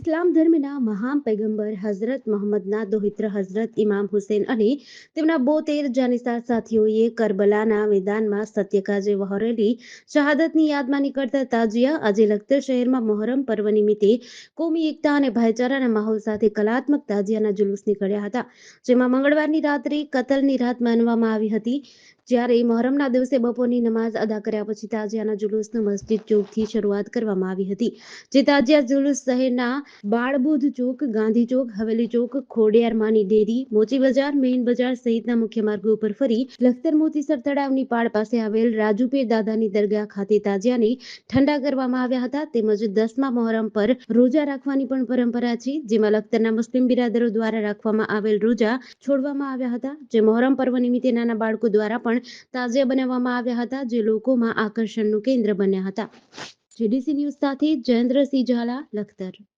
ઇસ્લામ ધર્મના મહાન પૈગંબર હઝરત મોહમ્મદના દોહિત્ર હઝરત ઇમામ હુસેન અને તેમના બોતેર જાનિસાર સાથીઓએ કરબલાના મેદાનમાં સત્યકાજે વહોરેલી શહાદતની યાદમાં નીકળતા તાજિયા આજે લખતર શહેરમાં મોહરમ પર્વ નિમિત્તે કોમી એકતા અને ભાઈચારાના માહોલ સાથે કલાત્મક તાજિયાના જુલુસ નીકળ્યા હતા, જેમાં મંગળવારની રાત્રે કતલની રાત માનવામાં આવી હતી. જ્યારે મોહરમના દિવસે બપોરની નમાઝ અદા કર્યા પછી તાજિયાના જુલુસનું મસ્જિદ ચોકથી શરૂઆત કરવામાં આવી હતી, જે તાજિયા જુલુસ શહેરના બાળબુધ ચોક, ગાંધી ચોક, હવેલી ચોક, ખોડિયાર ડેરી, મોચી બજાર, મેઇન બજાર સહિતના મુખ્ય માર્ગો ઉપર ફરી લખતર મોતીસર તળાવની પાળ પાસે આવેલ રાજુપીર દાદાની દરગાહ ખાતે તાજિયાને ઠંડા કરવામાં આવ્યા હતા, તેમજ દસમા મોહરમ પર રોજા રાખવાની પણ પરંપરા છે, જેમાં લખતરના મુસ્લિમ બિરાદરો દ્વારા રાખવામાં આવેલ રોજા છોડવામાં આવ્યા હતા, જે મોહરમ પર્વ નિમિત્તે નાના બાળકો દ્વારા પણ તાજિયા બનાવવામાં આવ્યા હતા, જે લોકોમાં આકર્ષણનું કેન્દ્ર બન્યા હતા. જીડીસી ન્યૂઝ સાથે જયેન્દ્રસિંહ ઝાલા, લખતર.